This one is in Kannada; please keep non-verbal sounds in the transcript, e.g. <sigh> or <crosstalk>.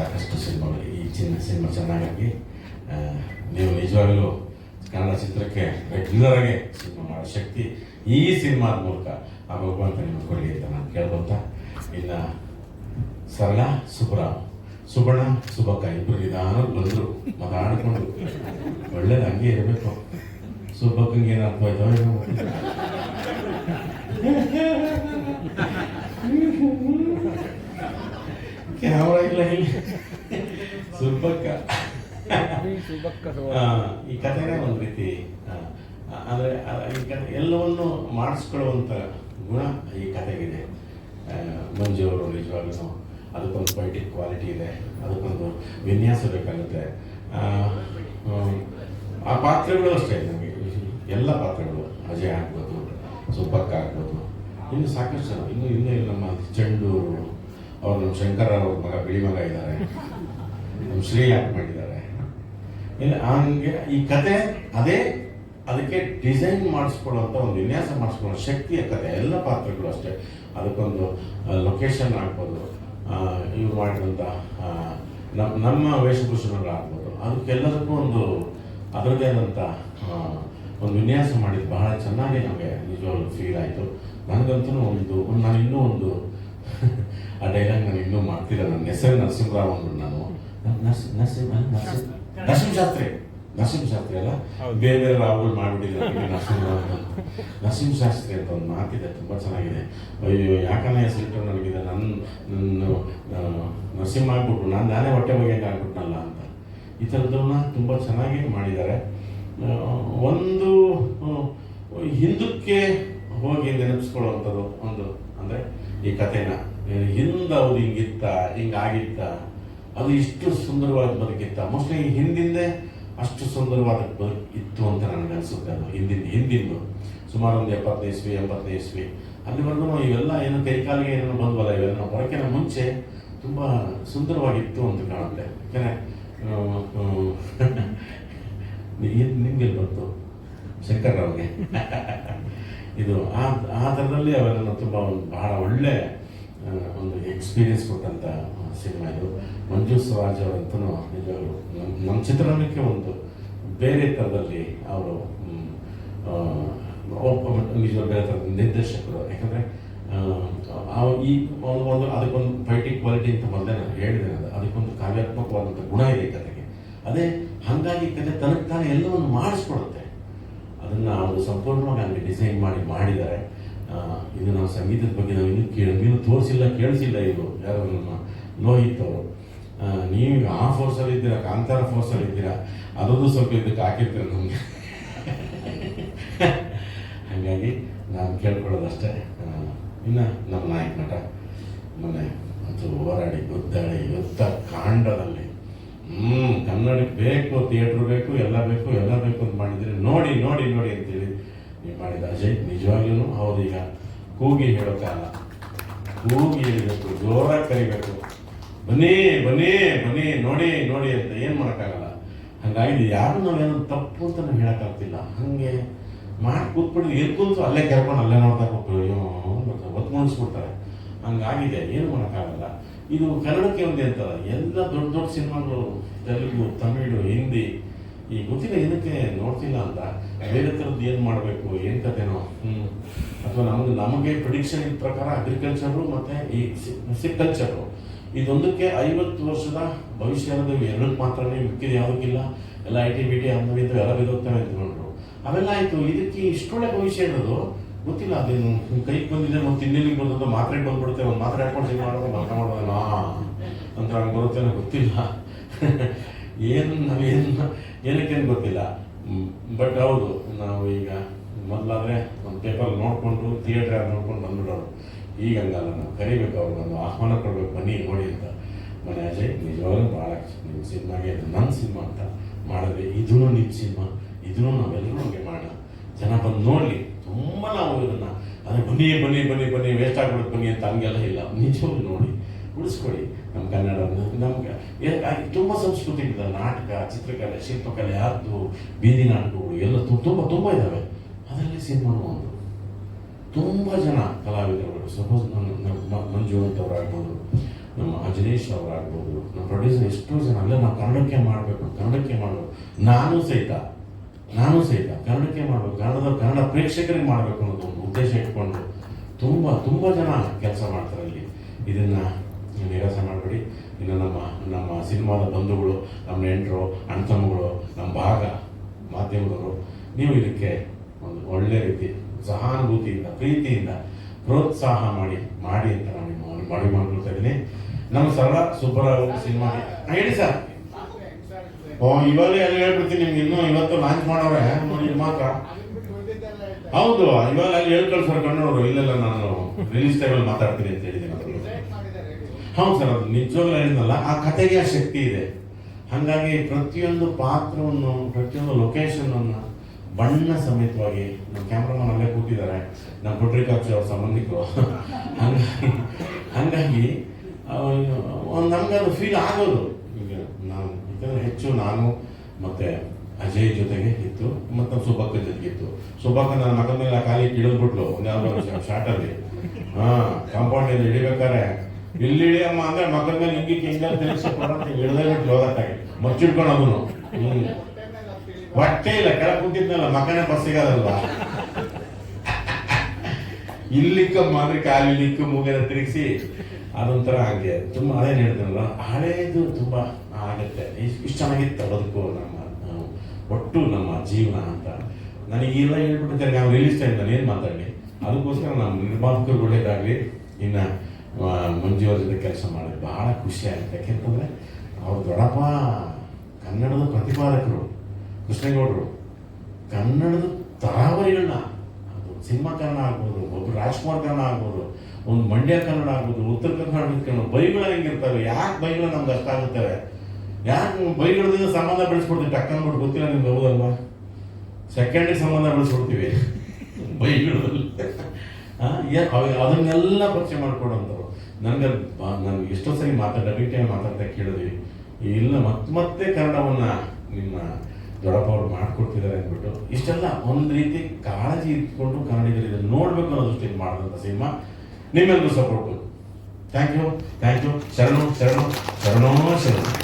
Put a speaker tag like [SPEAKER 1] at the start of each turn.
[SPEAKER 1] ಸಾಕಷ್ಟು ಸಿನಿಮಾಗಳು ಈ ಚಿನ್ನ ಸಿನಿಮಾ ಚೆನ್ನಾಗಾಗಿ ಆ, ನೀವು ನಿಜವಾಗಲೂ ಕನ್ನಡ ಚಿತ್ರಕ್ಕೆ ರೆಗ್ಯುಲರ್ ಆಗಿ ಸಿನಿಮಾ ಮಾಡೋ ಶಕ್ತಿ ಈ ಸಿನಿಮಾದ ಮೂಲಕ ಆ ಭಗವಂತ ನಿಮಗೆ ಕೊಡಲಿ ಅಂತ ನಾನು ಕೇಳ್ಕೊಂತ ಇನ್ನು ಸರಳ ಸುಬ್ರಾಮ್ ಸುಬಣ್ಣ ಸುಬಕ್ಕ ಇಬ್ಬರು ನಿಧಾನ ಬಂದರು ಮಾತಾಡಿಕೊಂಡು. ಒಳ್ಳೇದು ಹಂಗೆ ಇರಬೇಕು. ಸುಬ್ಬಕ್ಕಂಗೆ ಏನು ಅರ್ಥ ಆಯ್ತಾವ. ಕ್ಯಾಮ್ರಾ ಇಲ್ಲ ಇಲ್ಲ ಸುಬ್ಬಕ್ಕ ಈ ಕಥೆನೇ ಒಂದು ರೀತಿ ಅಂದರೆ ಈ ಕಥೆ ಎಲ್ಲವನ್ನು ಮಾಡಿಸ್ಕೊಳ್ಳುವಂಥ ಗುಣ ಈ ಕಥೆಗಿದೆ. ಮಂಜು ಅವರು ನಿಜವಾಗ್ಲೂ ಅದಕ್ಕೊಂದು ಪೊಯಿಟಿಕ್ ಕ್ವಾಲಿಟಿ ಇದೆ ಅದಕ್ಕೊಂದು ವಿನ್ಯಾಸ ಬೇಕಾಗುತ್ತೆ. ಆ, ಪಾತ್ರಗಳು ಅಷ್ಟೇ ನಮಗೆ. ಎಲ್ಲ ಪಾತ್ರಗಳು ಅಜಯ್ ಆಗ್ಬೋದು ಸುಬ್ಬಕ್ಕ ಆಗ್ಬೋದು. ಇನ್ನು ಸಾಕಷ್ಟು ಇನ್ನು ಇನ್ನೂ ನಮ್ಮ ಚೆಂಡೂರು ಅವ್ರು ನಮ್ಮ ಶಂಕರ ಅವ್ರ ಮಗ, ಬಿಳಿ ಮಗ ಇದ್ದಾರೆ. ನಮ್ಮ ಶ್ರೀ ಆಕ್ ಮಾಡಿದ್ದಾರೆ. ಇಲ್ಲ ಹಂಗೆ ಈ ಕತೆ ಅದೇ ಅದಕ್ಕೆ ಡಿಸೈನ್ ಮಾಡಿಸ್ಕೊಳ್ಳೋಂಥ ಒಂದು ವಿನ್ಯಾಸ ಮಾಡಿಸ್ಕೊಳ್ಳೋ ಶಕ್ತಿಯ ಕತೆ ಎಲ್ಲ ಪಾತ್ರಗಳು ಅಷ್ಟೇ. ಅದಕ್ಕೊಂದು ಲೊಕೇಶನ್ ಆಗ್ಬೋದು ಇವ್ರು ಮಾಡಿದಂಥ ನಮ್ಮ ನಮ್ಮ ವೇಷಭೂಷಣಗಳಾಗ್ಬೋದು ಅದಕ್ಕೆಲ್ಲದಕ್ಕೂ ಒಂದು ಅದರದೇ ಆದಂಥ ಒಂದು ವಿನ್ಯಾಸ ಮಾಡಿದ್ದು ಬಹಳ ಚೆನ್ನಾಗಿ ನಮಗೆ ನಿಜವಾಗ್ಲೂ ಫೀಲ್ ಆಯಿತು. ನನಗಂತೂ ಒಂದು ಒಂದು, ನಾನು ಇನ್ನೂ ಒಂದು ಆ ಡೈಲಾಗ್ ನಾನು ಇನ್ನೂ ಮಾಡ್ತಿಲ್ಲ. ನನ್ನ ಹೆಸರು ನರಸಿಂಹರಾವ್ ಅಂದ್ರು ನಾನು. ನರ್ಸ್ ನರಸಿಂಹ ನರಸಿಂಹ ನರಸಿಂಹಶಾಸ್ತ್ರಿ ನರಸಿಂಹಶಾಸ್ತ್ರಿ ಅಲ್ಲ. ಬೇರೆ ಬೇರೆ ರಾಹುಲ್ ಮಾಡಿಬಿಟ್ಟಿದ್ದಾರೆ ನರಸಿಂಹರಾವ್ ಅಂತ. ನರಸಿಂಹಶಾಸ್ತ್ರಿ ಅಂತ ಒಂದು ಮಾತಿದೆ. ತುಂಬ ಚೆನ್ನಾಗಿದೆ. ಅಯ್ಯೋ ಯಾಕನ್ನ ಹೆಸರಿಟ್ಟು ನನಗಿದೆ ನನ್ನ ನನ್ನ ನರಸಿಂಹ ಆಗ್ಬಿಟ್ರು. ನಾನು ನಾನೇ ಹೊಟ್ಟೆ ಬಗ್ಗೆ ಆಗ್ಬಿಟ್ನಲ್ಲ ಅಂತ. ಈ ಥರದ್ದನ್ನ ತುಂಬ ಚೆನ್ನಾಗಿ ಮಾಡಿದ್ದಾರೆ. ಒಂದು ಹಿಂದಕ್ಕೆ ಹೋಗಿ ನೆನಪಿಸ್ಕೊಳ್ಳುವಂಥದ್ದು ಒಂದು ಅಂದರೆ ಈ ಕಥೆನ. ಹಿಂದೆ ಅವ್ರು ಹಿಂಗಿತ್ತ, ಹಿಂಗಾಗಿತ್ತ, ಅದು ಇಷ್ಟು ಸುಂದರವಾದ ಬದುಕಿತ್ತ. ಮೋಸ್ಟ್ಲಿ ಹಿಂದಿಂದೆ ಅಷ್ಟು ಸುಂದರವಾದ ಬದುಕು ಇತ್ತು ಅಂತ ನನಗೆ ಅನಿಸುತ್ತೆ ಅದು ಹಿಂದಿನ ಹಿಂದಿಂದು. ಸುಮಾರು ಒಂದು ಎಪ್ಪತ್ತನೇ ಇಸ್ವಿ, ಎಂಬತ್ತನೇ ಇಸ್ವಿ. ಅಲ್ಲಿವರೆಗೂ ಇವೆಲ್ಲ ಏನು ಕೈಕಾಲಿಗೆ ಏನೋ ಬಂದ್ವಲ್ಲ, ಇವೆಲ್ಲ ಹೊರಕಿನ ಮುಂಚೆ ತುಂಬ ಸುಂದರವಾಗಿತ್ತು ಅಂತ ಕಾಣುತ್ತೆ. ಯಾಕಂದರೆ <laughs> ನಿಮ್ಗೆ ಬಂತು? ಶಂಕರ್ರಾವ್ಗೆ <laughs> ಇದು ಆ ಆ ಥರದಲ್ಲಿ ಅವರನ್ನು ತುಂಬ ಒಂದು ಬಹಳ ಒಳ್ಳೆ ಒಂದು ಎಕ್ಸ್ಪೀರಿಯನ್ಸ್ ಕೊಟ್ಟಂಥ ಸಿನಿಮಾ ಇದು. ಮಂಜು ಸ್ವರಾಜ್ ಅವರಂತೂ ನಿಜವಾಗ್ಲು ನಮ್ಮ ಚಿತ್ರರಂಗಕ್ಕೆ ಒಂದು ಬೇರೆ ಥರದಲ್ಲಿ ಅವರು ನಿಜ ಬೇರೆ ಥರದ ನಿರ್ದೇಶಕರು. ಯಾಕಂದರೆ ಈ ಒಂದು ಒಂದು, ಅದಕ್ಕೊಂದು ಫೈಟಿಂಗ್ ಕ್ವಾಲಿಟಿ ಅಂತ ಮೊದಲೇ ನಾನು ಹೇಳಿದೆ ಅದು. ಅದಕ್ಕೊಂದು ಕಾವ್ಯಾತ್ಮಕವಾದಂಥ ಗುಣ ಇದೆ ಕಥೆಗೆ. ಅದೇ, ಹಾಗಾಗಿ ಕತೆ ತನಕ ತಾನೇ ಎಲ್ಲವನ್ನು ಮಾಡಿಸ್ಕೊಡುತ್ತೆ. ಅದನ್ನು ಅವರು ಸಂಪೂರ್ಣವಾಗಿ ಅಲ್ಲಿ ಡಿಸೈನ್ ಮಾಡಿ ಮಾಡಿದ್ದಾರೆ. ಇದು ನಾವು ಸಂಗೀತದ ಬಗ್ಗೆ ನಾವು ಇನ್ನೂ ಕೇಳಿ ಇನ್ನೂ ತೋರಿಸಿಲ್ಲ, ಕೇಳಿಸಿಲ್ಲ ಇವರು. ಯಾರು ನಮ್ಮ ಲೋಹಿತ್ ಅವರು. ನೀವು ಆ ಫೋರ್ಸಲ್ಲಿ ಇದ್ದೀರಾ, ಕಾಂತಾರ ಫೋರ್ಸಲ್ಲಿ ಇದ್ದೀರಾ? ಅದೊಂದು ಸ್ವಲ್ಪ ಇದಕ್ಕೆ ಹಾಕಿರ್ತೀರ ನಮಗೆ. ಹಾಗಾಗಿ ನಾನು ಕೇಳ್ಕೊಳ್ಳೋದಷ್ಟೇ. ಇನ್ನು ನಮ್ಮ ನಾಯಕ ನಟ, ಮೊನ್ನೆ ಅದು ಹೋರಾಡಿ ಗುದ್ದಾಡಿ ಯುದ್ಧ ಕಾಂಡದಲ್ಲಿ ಹ್ಮ್ ಕನ್ನಡಕ್ಕೆ ಬೇಕು ಥಿಯೇಟರ್ ಬೇಕು, ಎಲ್ಲ ಬೇಕು ಎಲ್ಲ ಬೇಕು ಅಂತ ಮಾಡಿದ್ರೆ ನೋಡಿ ನೋಡಿ ನೋಡಿ ಅಂತೇಳಿ ನೀವು ಮಾಡಿದ ಅಜಯ್ ನಿಜವಾಗ್ಲೂ ಈಗ ಕೂಗಿ ಹೇಳೋಕ್ಕಲ್ಲ ಕಾಲ. ಕೂಗಿ ಹೇಳಬೇಕು ಜೋರಾಗಿ ಕರಿಬೇಕು. ಬನ್ನಿ ಬನ್ನಿ ಬನ್ನಿ, ನೋಡಿ ನೋಡಿ ಅಂತ ಏನು ಮಾಡೋಕ್ಕಾಗಲ್ಲ. ಹಂಗಾಗಿ ಯಾರು ನಾವೇನು ತಪ್ಪು ಅಂತ ನಾವು ಹೇಳೋಕ್ಕಾಗ್ತಿಲ್ಲ ಹಾಗೆ ಮಾಡಿ ಕೂತ್ಬಿಟ್ಟು ಎಲ್ಲಿ ಕೂತು ಅಲ್ಲೇ ಕೆರ್ಕೊಂಡು ಅಲ್ಲೇ ನೋಡ್ತಾ ಕೂತು ಮುಣಿಸ್ಬಿಡ್ತಾರೆ ಹಂಗಾಗಿದೆ, ಏನು ಮಾಡೋಕ್ಕಾಗಲ್ಲ. ಇದು ಕನ್ನಡಕ್ಕೆ ಒಂದೇ ಅಂತಲ್ಲ ಎಲ್ಲ ದೊಡ್ಡ ದೊಡ್ಡ ಸಿನಿಮಾಗಳು, ತೆಲುಗು, ತಮಿಳು, ಹಿಂದಿ, ಈ ಗೊತ್ತಿಲ್ಲ ಏನಕ್ಕೆ ನೋಡ್ತಿಲ್ಲ ಅಂತ. ಬೇರೆ ಥರದ್ದು ಏನು ಮಾಡಬೇಕು, ಏನು ಕತೆನೋ ಹ್ಞೂ ಅಥವಾ ನಮಗೆ ನಮಗೆ ಪ್ರಿಡಿಕ್ಷನ್ ಪ್ರಕಾರ ಅಗ್ರಿಕಲ್ಚರು ಮತ್ತು ಈ ಸಿಕ್ಕಲ್ಚರು ಇದೊಂದಕ್ಕೆ ಐವತ್ತು ವರ್ಷದ ಭವಿಷ್ಯದ ಎರಡಕ್ಕೆ ಮಾತ್ರನೇ ಮಿಕ್ಕಿದ ಯಾವುದಕ್ಕಿಲ್ಲ. ಎಲ್ಲ ಐ ಟಿ ಬಿ ಟಿ ಅಂದವಿದ್ದು ಎಲ್ಲ ಬಿದ್ದೋಗ್ತವೆ ಅಂದ್ಕೊಂಡ್ರು ಅವೆಲ್ಲ ಆಯಿತು, ಇದಕ್ಕೆ ಇಷ್ಟೊಳ್ಳೆ ಭವಿಷ್ಯ ಇರೋದು ಗೊತ್ತಿಲ್ಲ ಅದೇನು ಕೈಗೆ ಬಂದಿದೆ ಮತ್ತೆ ತಿನ್ನಲಿಕ್ಕೆ ಬಂದದ್ದು ಮಾತ್ರೆ ಬಂದ್ಬಿಡುತ್ತೆ, ಒಂದು ಮಾತ್ರೆ ಹಾಕೊಂಡು ಸಿಗ್ ಮಾಡೋದು ಮಾತ್ರ ಮಾಡೋದಲ್ಲ? ಅಂತ ಹಂಗೆ ಬರುತ್ತೆ ಗೊತ್ತಿಲ್ಲ. ಏನು ನಾವೇನು ಏನಕ್ಕೆ ಅಂತ ಗೊತ್ತಿಲ್ಲ. ಬಟ್ ಹೌದು, ನಾವು ಈಗ ಮೊದಲಾದ್ರೆ ಒಂದು ಪೇಪರ್ ನೋಡಿಕೊಂಡು ಥಿಯೇಟರ್ ನೋಡ್ಕೊಂಡು ಬಂದ್ಬಿಡೋರು. ಈಗ ಹಂಗಲ್ಲ, ನಾವು ಕರಿಬೇಕು ಅವ್ರಿಗೊಂದು ಆಹ್ವಾನ ಕೊಡಬೇಕು, ಬನ್ನಿ ನೋಡಿ ಅಂತ. ಮನೆ ಅಜಯ್, ನಿಜವಾಗ್ಲೂ ಭಾಳ ನಿಮ್ಮ ಸಿನಿಮಾಗೆ ಅದು ನನ್ನ ಸಿನಿಮಾ ಅಂತ ಮಾಡಿದ್ರೆ ಇದೂ ನಿಮ್ಮ ಸಿನಿಮಾ, ಇದೂ ನಾವೆಲ್ಲರೂ ಹಂಗೆ ಮಾಡೋಣ. ಜನ ಬಂದು ನೋಡಲಿ. ತುಂಬ ನಾವು ಇದನ್ನು, ಅದೇ ಬನ್ನಿ ಬನ್ನಿ ಬನ್ನಿ ಬನ್ನಿ ವೇಸ್ಟ್ ಆಗ್ಬಿಡುತ್ತೆ ಬನ್ನಿ ಅಂತ ಹಂಗೆಲ್ಲ ಇಲ್ಲ. ನಿಜವಾಗಿ ನೋಡಿ, ಉಳಿಸ್ಕೊಳ್ಳಿ ನಮ್ಮ ಕನ್ನಡ ನಮ್ಗೆ. ತುಂಬ ಸಂಸ್ಕೃತಿ ಇದೆ, ನಾಟಕ, ಚಿತ್ರಕಲೆ, ಶಿಲ್ಪಕಲೆ ಅದು ಬೀದಿ ನಾಟಕಗಳು, ಎಲ್ಲ ತುಂಬ ತುಂಬ ಇದ್ದಾವೆ ಅದರಲ್ಲಿ ಸಿನಿಮಾನು ಒಂದು. ತುಂಬ ಜನ ಕಲಾವಿದರುಗಳು ಸಪೋಸ್ ಮಂಜು ಅಂತವ್ರಾಗ್ಬೋದು ನಮ್ಮ ಅಜನೇಶ್ ಅವರಾಗ್ಬೋದು, ನಮ್ಮ ಪ್ರೊಡ್ಯೂಸರ್ ಎಷ್ಟೋ ಜನ ಅಲ್ಲ ನಾವು ಕನ್ನಡಕ್ಕೆ ಮಾಡಬೇಕು ಕನ್ನಡಕ್ಕೆ ಮಾಡಬೇಕು. ನಾನು ಸಹಿತ ನಾನು ಸಹಿತ ಕನ್ನಡಕ್ಕೆ ಮಾಡಬೇಕು, ಕನ್ನಡದ, ಕನ್ನಡ ಪ್ರೇಕ್ಷಕರಿಗೆ ಮಾಡಬೇಕು ಅನ್ನೋದು ಒಂದು ಉದ್ದೇಶ ಇಟ್ಕೊಂಡು ತುಂಬ ತುಂಬ ಜನ ಕೆಲಸ ಮಾಡ್ತಾರೆ ಇಲ್ಲಿ ಇದನ್ನ ನಿರಾಸ ಮಾಡಬೇಡಿ. ಇನ್ನು ನಮ್ಮ ನಮ್ಮ ಸಿನಿಮಾದ ಬಂಧುಗಳು, ನಮ್ಮ ನೆಂಟರು ಅಣ್ಣ ತಮ್ಮಗಳು ನಮ್ಮ ಭಾಗ, ಮಾಧ್ಯಮದವರು, ನೀವು ಇದಕ್ಕೆ ಒಂದು ಒಳ್ಳೆ ರೀತಿ ಸಹಾನುಭೂತಿಯಿಂದ, ಪ್ರೀತಿಯಿಂದ ಪ್ರೋತ್ಸಾಹ ಮಾಡಿ ಮಾಡಿ ಅಂತ ನಾನು ಮಾಡಿ ಮಾಡ್ಕೊಳ್ತಾ ಇದ್ದೀನಿ. ನಮ್ಮ ಸರಳ, ಸುಬ್ಬರಾವ್ ಸಿನಿಮಾ ಹೇಳಿ ಸರ್. ಓ ಇವಾಗ ಎಲ್ಲ ಹೇಳ್ಬಿಡ್ತೀನಿ ನಿಮ್ಗೆ ಇನ್ನೂ ಇವತ್ತು ಲಾಂಚ್ ಮಾಡೋರೆ ಮಾತ್ರ. ಹೌದು, ಇವಾಗ ಅಲ್ಲಿ ಹೇಳ್ಕಳ್ಸೋರು ಕನ್ನಡವರು ಇಲ್ಲೆಲ್ಲ ನಾನು ರಿಲೀಸ್ ಟೈಮಲ್ಲಿ ಮಾತಾಡ್ತೀನಿ ಅಂತ ಹೇಳಿದ್ದೀನಿ ಹೌದು ಸರ್, ಅದು ನಿಜವಾಗ್ಲೂ ಹೇಳಿದ್ನಲ್ಲ, ಆ ಕಥೆಗೆ ಆ ಶಕ್ತಿ ಇದೆ. ಹಾಗಾಗಿ ಪ್ರತಿಯೊಂದು ಪಾತ್ರವನ್ನು, ಪ್ರತಿಯೊಂದು ಲೊಕೇಶನ್ ಅನ್ನ ಬಣ್ಣ ಸಮೇತವಾಗಿ ನಮ್ಮ ಕ್ಯಾಮ್ರಾಮನ್ ಅಲ್ಲೇ ಕೂತಿದ್ದಾರೆ, ನಮ್ಮ ಪುಟ್ರಿಕಾಕ್ಷಿ ಅವ್ರ ಸಂಬಂಧಿಕರು. ಹಂಗಾಗಿ ನಮ್ಗೆ ಅದು ಫೀಲ್ ಆಗೋದು. ಯಾಕಂದ್ರೆ ಹೆಚ್ಚು ನಾನು ಮತ್ತೆ ಅಜಯ್ ಜೊತೆಗೆ ಇತ್ತು ಮತ್ತೆ ನಮ್ಮ ಸುಬ್ಬಕ್ಕ ಜೊತೆಗೆ ಇತ್ತು. ಸುಬ್ಬಕ್ಕ ನನ್ನ ಮಗನ ಮೇಲೆ ಆ ಕಾಲಿ ಇಳಿದ್ಬಿಟ್ಲು ಒಂದು ಶಾರ್ಟಲ್ಲಿ ಹಾ ಕಾಂಪೌಂಡ್ ಇಲ್ಲಿ ಇಳಿಬೇಕಾರೆ ಇಲ್ಲಿ ಇಳಿಯಮ್ಮ ಅಂದ್ರೆ ಮಗನ ಮೇಲೆ ಹಿಂಗಿ ಹಿಂಗೆ ತಿರುಗಿಸಿ ಕೊಡಂತ ಇಳ್ದೇ ಬಿಟ್ಟು ಹೋಗತ್ತಾಗಿ ಮಚ್ಚಿಡ್ಕೊಂಡು ಅದನ್ನು ಹೊಟ್ಟೆ ಇಲ್ಲ ಕೆಳ ಕುಂತಿದ್ನಲ್ಲ, ಮಗನೇ ಸಿಗಲ್ಲ ಇಲ್ಲಿಕ್ಕ ಕಾಲು ಇಲ್ಲಿಕ್ಕ ಮೂಗೆಲ್ಲ ತಿರುಗಿಸಿ, ಅದೊಂಥರ ಹಾಗೆ. ತುಂಬಾ, ಅದೇನು ಹೇಳ್ತಾರಲ್ಲ ಹಳೇದು ತುಂಬಾ ಆಗತ್ತೆ ಇಷ್ಟು ಚೆನ್ನಾಗಿತ್ತು ಬದುಕು ನಮ್ಮ ಒಟ್ಟು ನಮ್ಮ ಜೀವನ ಅಂತ. ನನಗೆ ಇಲ್ಲ ಹೇಳ್ಬಿಟ್ಟಿದ್ದಾರೆ, ನಾವು ರಿಲೀಸ್ ಟೈಮ್ ನಾನು ಏನು ಮಾತಾಡಲಿ? ಅದಕ್ಕೋಸ್ಕರ ನಮ್ಮ ನಿರ್ಮಾಪಕರು ಒಳ್ಳೇದಾಗಲಿ ಇನ್ನು ಮಂಜು ಅವ್ರ ಜೊತೆ ಕೆಲಸ ಮಾಡೋದು ಬಹಳ ಖುಷಿ ಆಗುತ್ತೆ. ಯಾಕೆಂತಂದರೆ, ಅವ್ರ ದೊಡ್ಡಪ್ಪ ಕನ್ನಡದ ಪ್ರತಿಪಾದಕರು, ಕೃಷ್ಣೇಗೌಡರು. ಕನ್ನಡದ ತರಾವರಿಗಳನ್ನ, ಅದು ಸಿನಿಮಾ ಕನ್ನಡ ಆಗ್ಬೋದು ಒಬ್ಬರು ರಾಜ್ಕುಮಾರ್ ಕನ್ನಡ ಆಗ್ಬೋದು, ಒಂದು ಮಂಡ್ಯ ಕನ್ನಡ ಆಗ್ಬೋದು, ಉತ್ತರ ಕರ್ನಾಟಕದ ಕನ್ನಡ ಬೈಗಳು ಹೆಂಗಿರ್ತವೆ. ಯಾಕೆ ಬೈಗಳು ನಮ್ಗೆ ಅರ್ಥ ಆಗುತ್ತವೆ ಯಾಕೆ ಬೈಗಳದಿಂದ ಸಂಬಂಧ ಬೆಳೆಸ್ಕೊಡ್ತೀವಿ ಟಕ್ಕನ್ ಅಂದ್ಬಿಟ್ಟು ಗೊತ್ತಿಲ್ಲ ನಿಮ್ಗೆ ಹೌದಲ್ವಾ? ಸೆಕೆಂಡಿಗೆ ಸಂಬಂಧ ಬೆಳೆಸ್ಕೊಡ್ತೀವಿ. ಬೈಗಳಲ್ಲಿ. ಅದನ್ನೆಲ್ಲ ಪರಿಚಯ ಮಾಡ್ಕೊಡೋಂಥವ್ರು ನನಗೆ ನಾನು ಎಷ್ಟೋ ಸರಿ ಮಾತಾಡ ಮಾತಾಡ್ತಾ ಕೇಳಿದ್ವಿ. ಇಲ್ಲ ಮತ್ತೆ ಮತ್ತೆ ಕನ್ನಡವನ್ನು ನಿಮ್ಮ ದೊಡ್ಡಪ್ಪ ಅವ್ರು ಮಾಡ್ಕೊಡ್ತಿದ್ದಾರೆ ಅಂದ್ಬಿಟ್ಟು, ಇಷ್ಟೆಲ್ಲ ಒಂದು ರೀತಿ ಕಾಳಜಿ ಇಟ್ಕೊಂಡು ಕನ್ನಡಿಗರು ಇದನ್ನು ನೋಡ್ಬೇಕು ಅನ್ನೋ ದೃಷ್ಟಿಯಿಂದ ಮಾಡಿದಂಥ cinema. ನಿಮ್ಮೆಲ್ಲರೂ support thank you thank you ಶರಣು ಶರಣು, ಶರಣೋ, ಶರಣು.